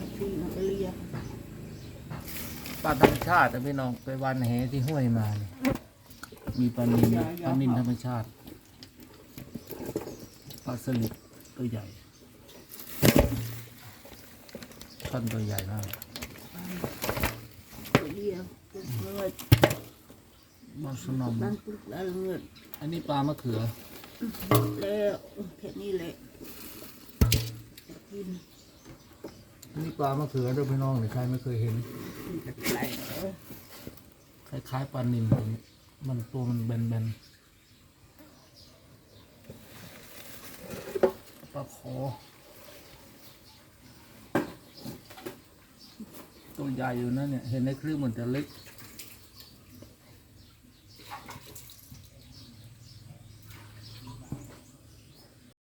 ดีมันก็เลียปลาธรรมชาตินะพี่น้องไปวันแหที่ห้วยมาเนี่ยมีปลานินปลานินธรรมชาติปลาสลิดตัวใหญ่ช่อนตัวใหญ่มากก็เลียเงินบอสนอมบ้านปุ๊บแล้วเงินอันนี้ปลามะเขือแล้วแค่นี้แหละจะกินอั นี่ปลามะเขือด้วยพี่น้องหรือใครไม่เคยเห็นคล้ายๆปลานิลตัวนี้มันตัวมันแบนๆปลาคอตัวใหญ่อยู่นะเนี่ย เห็นในคลื่นเหมือนจะเล็ก